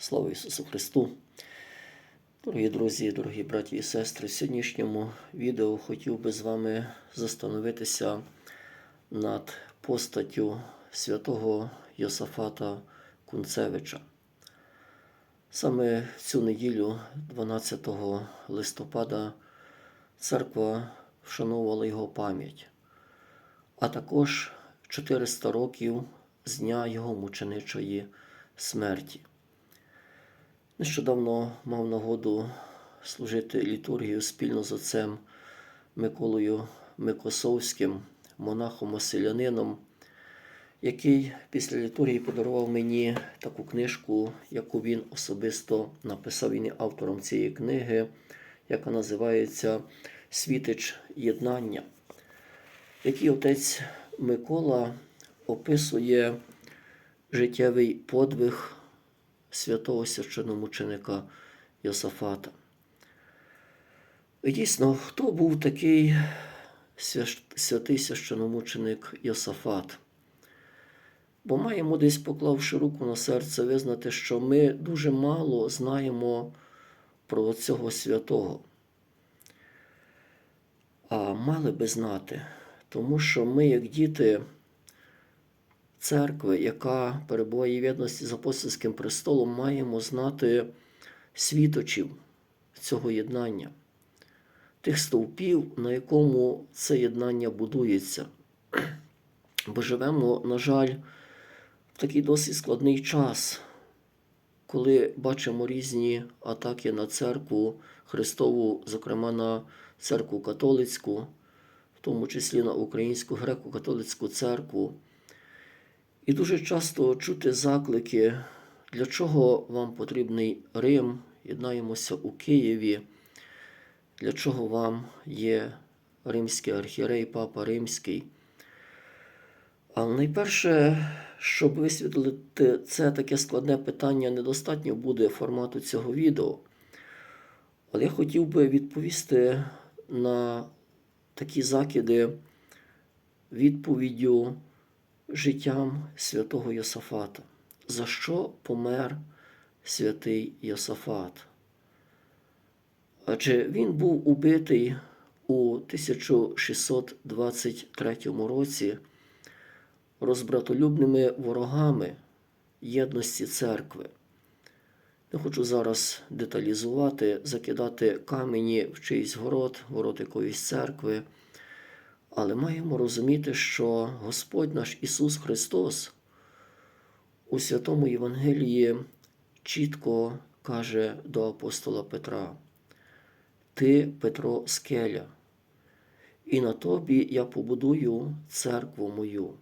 Слава Ісусу Христу! Дорогі друзі, дорогі браті і сестри, в сьогоднішньому відео хотів би з вами застановитися над постаттю святого Йосафата Кунцевича. Саме цю неділю, 12 листопада, церква вшановувала його пам'ять, а також 400 років з дня його мученичої смерті. Нещодавно мав нагоду служити літургію спільно з отцем Миколою Микосовським, монахом-оселянином, який після літургії подарував мені таку книжку, яку він особисто написав. Він є автором цієї книги, яка називається Світич єднання, який отець Микола описує життєвий подвиг святого священомученика Йосафата. І дійсно, хто був такий святий священомученик Йосафат? Бо маємо десь, поклавши руку на серце, визнати, що ми дуже мало знаємо про цього святого. А мали би знати, тому що ми, як діти, церкви, яка перебуває в єдності з апостольським престолом, маємо знати світочів цього єднання, тих стовпів, на якому це єднання будується. Бо живемо, на жаль, в такий досить складний час, коли бачимо різні атаки на церкву Христову, зокрема на церкву католицьку, в тому числі на українську греко-католицьку церкву. І дуже часто чути заклики, для чого вам потрібний Рим, єднаємося у Києві, для чого вам є римський архірей, папа римський. Але найперше, щоб висвітлити це таке складне питання, недостатньо буде формату цього відео. Але я хотів би відповісти на такі закиди відповіддю життям святого Йосафата. За що помер святий Йосафат? Адже він був убитий у 1623 році розбратолюбними ворогами єдності церкви. Не хочу зараз деталізувати, закидати камені в чийсь город, город якоїсь церкви. Але маємо розуміти, що Господь наш Ісус Христос у Святому Євангелії чітко каже до апостола Петра: Ти, Петро, скеля, і на тобі я побудую церкву мою,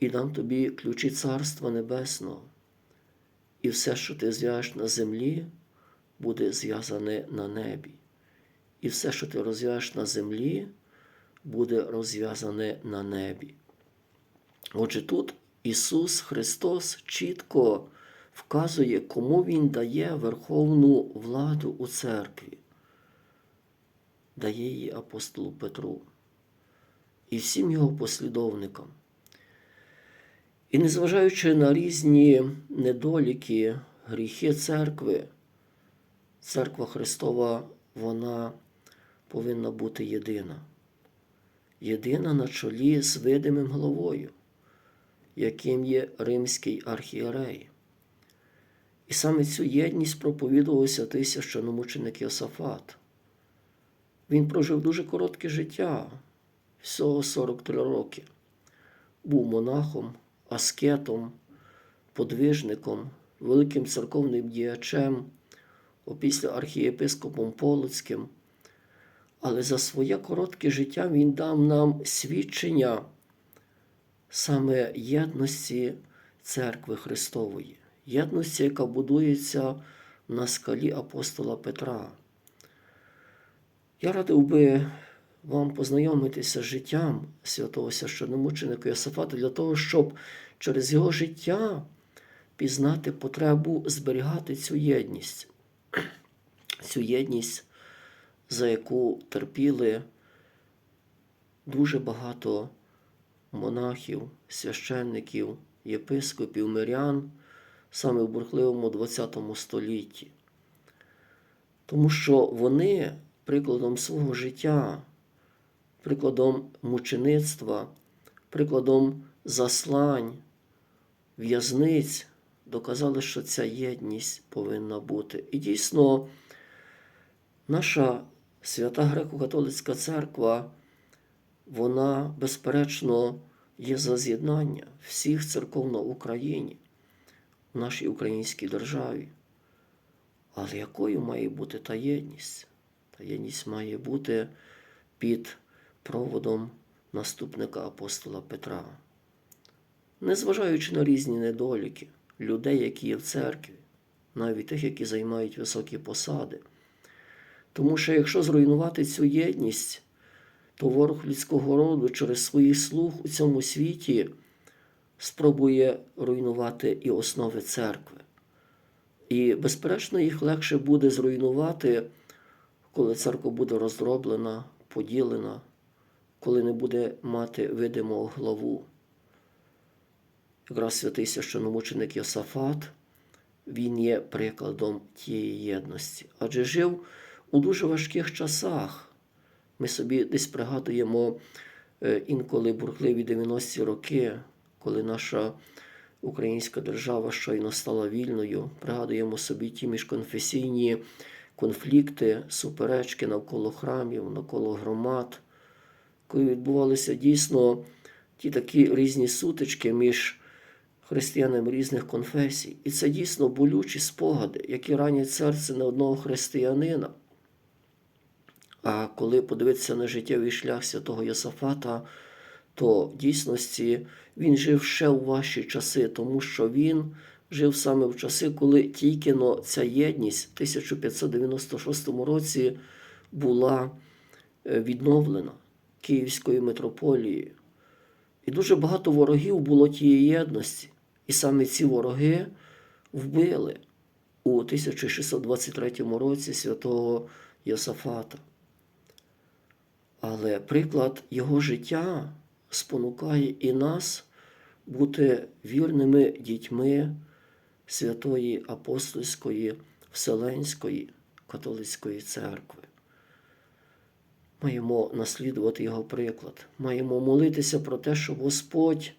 і дам тобі ключі Царства Небесного, і все, що ти зв'яжеш на землі, буде зв'язане на небі, і все, що ти розв'яжеш на землі, буде розв'язане на небі. Отже, тут Ісус Христос чітко вказує, кому Він дає верховну владу у церкві, дає її апостолу Петру і всім його послідовникам. І незважаючи на різні недоліки, гріхи церкви, церква Христова, вона повинна бути єдина єдина на чолі з видимим головою, яким є римський архієрей. І саме цю єдність проповідував святий священомученик Йосафат. Він прожив дуже коротке життя, всього 43 роки. Був монахом, аскетом, подвижником, великим церковним діячем, опісля архієпископом Полоцьким але за своє коротке життя Він дав нам свідчення саме єдності церкви Христової, єдності, яка будується на скалі апостола Петра. Я радив би вам познайомитися з життям святого священомученика Йосифата для того, щоб через його життя пізнати потребу зберігати цю єдність, цю єдність за яку терпіли дуже багато монахів, священників, єпископів, мирян саме в бурхливому ХХ столітті. Тому що вони прикладом свого життя, прикладом мучеництва, прикладом заслань, в'язниць доказали, що ця єдність повинна бути. І дійсно, наша свята греко-католицька церква, вона, безперечно, є за з'єднання всіх церков на Україні, в нашій українській державі. Але якою має бути та єдність? Та єдність має бути під проводом наступника апостола Петра. Незважаючи на різні недоліки, людей, які є в церкві, навіть тих, які займають високі посади. Тому що якщо зруйнувати цю єдність, то ворог людського роду через свій слух у цьому світі спробує руйнувати і основи церкви. І, безперечно, їх легше буде зруйнувати, коли церква буде роздроблена, поділена, коли не буде мати видимого главу. Якраз святий священомученик Йосафат, він є прикладом тієї єдності, адже жив у дуже важких часах. Ми собі десь пригадуємо е, інколи бурхливі 90-ті роки, коли наша українська держава щойно стала вільною. Пригадуємо собі ті міжконфесійні конфлікти, суперечки навколо храмів, навколо громад, коли відбувалися дійсно ті такі різні сутички між християнами різних конфесій. І це дійсно болючі спогади, які ранять серце не одного християнина. А коли подивитися на життєвий шлях святого Йосафата, то в дійсності він жив ще у ваші часи, тому що він жив саме в часи, коли тільки но ця єдність в 1596 році була е, відновлена Київською митрополією. І дуже багато ворогів було тієї єдності. І саме ці вороги вбили у 1623 році святого Йосафата. Але приклад його життя спонукає і нас бути вірними дітьми Святої Апостольської Вселенської католицької церкви. Маємо наслідувати його приклад, маємо молитися про те, щоб Господь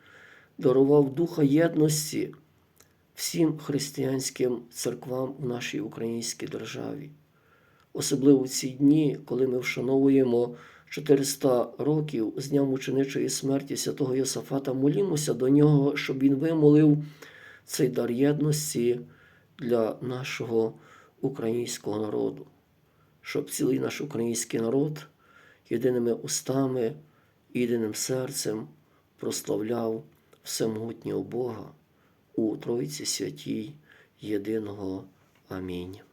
дарував духа єдності всім християнським церквам в нашій українській державі. Особливо в ці дні, коли ми вшановуємо 400 років з дня мученичої смерті святого Йосафата, молімося до нього, щоб він вимолив цей дар єдності для нашого українського народу, щоб цілий наш український народ єдиними устами, єдиним серцем прославляв всемогутнього Бога у Тройці святій єдиного. Амінь.